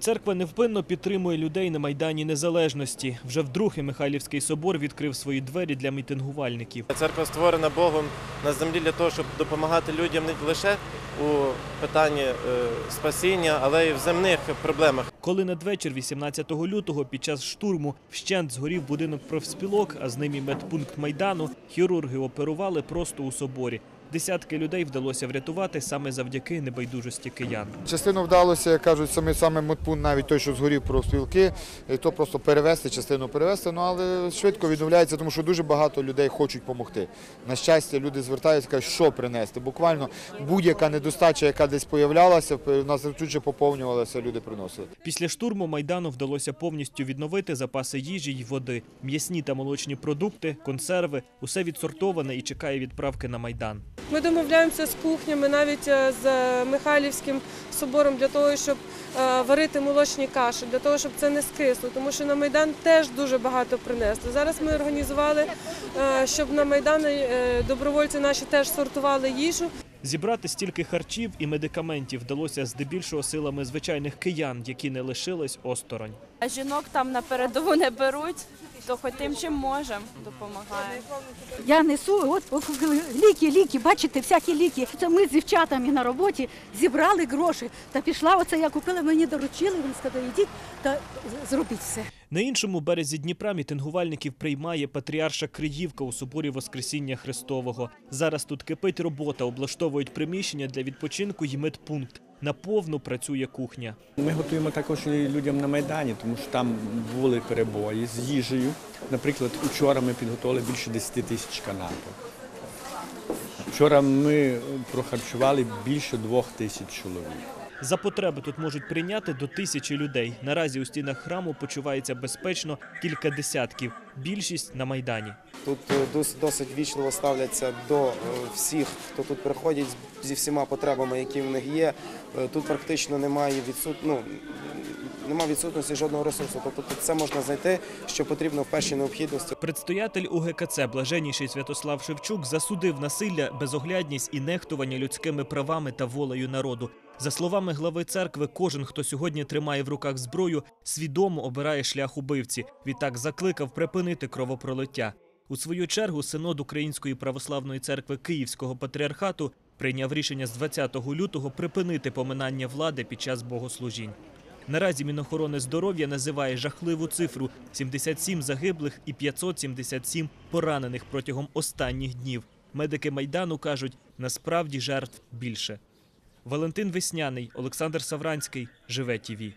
Церква невпинно підтримує людей на Майдані Незалежності. Вже вдруге Михайлівський собор відкрив свої двері для мітингувальників. Церква створена Богом на землі для того, щоб допомагати людям не лише у питанні е, спасіння, але й в земних проблемах. Коли надвечір 18 лютого під час штурму вщент згорів будинок профспілок, а з ним і медпункт Майдану, хірурги оперували просто у соборі. Десятки людей вдалося врятувати саме завдяки небайдужості киян. Частину вдалося, як кажуть, саме саме мотпун, навіть той, що згорів про спілки, то просто перевезти, частину перевезти. Ну але швидко відновляється, тому що дуже багато людей хочуть допомогти. На щастя, люди звертаються, кажуть, що принести. Буквально будь-яка недостача, яка десь появлялася, в нас тут же поповнювалася, люди приносили. Після штурму Майдану вдалося повністю відновити запаси їжі й води, м'ясні та молочні продукти, консерви – усе відсортоване і чекає відправки на Майдан. Ми домовляємося з кухнями, навіть е, з Михайлівським собором для того, щоб е, варити молочні каші, для того, щоб це не скисло, тому що на Майдан теж дуже багато принесли. Зараз ми організували, е, щоб на Майдан е, добровольці наші теж сортували їжу. Зібрати стільки харчів і медикаментів вдалося здебільшого силами звичайних киян, які не лишились осторонь. А жінок там на передову не беруть, то хоч тим, чим можемо, допомагаємо. Я несу от от ліки, ліки, бачите, всякі ліки. Це ми з дівчатами на роботі зібрали гроші. Та пішла оце, я купила, мені доручили, він сказав, йдіть та зробіть все. На іншому березі Дніпра мітингувальників приймає патріарша Криївка у соборі Воскресіння Христового. Зараз тут кипить робота, облаштовують приміщення для відпочинку й медпункт. Наповну працює кухня. Ми готуємо також людям на Майдані, тому що там були перебої з їжею. Наприклад, учора ми підготували більше 10 тисяч канапок. Вчора ми прохарчували більше двох тисяч чоловік. За потреби тут можуть прийняти до тисячі людей. Наразі у стінах храму почувається безпечно кілька десятків. Більшість на майдані. Тут е, досить вічливо ставляться до е, всіх, хто тут приходять зі всіма потребами, які в них є. Е, Тут практично немає відсут... ну, немає відсутності жодного ресурсу. Тобто тут все можна знайти, що потрібно в першій необхідності. Предстоятель УГКЦ Блаженніший Святослав Шевчук засудив насилля, безоглядність і нехтування людськими правами та волею народу. За словами глави церкви, кожен, хто сьогодні тримає в руках зброю, свідомо обирає шлях убивці. Відтак закликав припинити кровопролиття. У свою чергу синод Української православної церкви Київського патріархату прийняв рішення з 20 лютого припинити поминання влади під час богослужінь. Наразі Мінохорони здоров'я називає жахливу цифру 77 загиблих і 577 поранених протягом останніх днів. Медики Майдану кажуть, насправді жертв більше. Валентин Весняний, Олександр Савранський, Живе ТІВІ.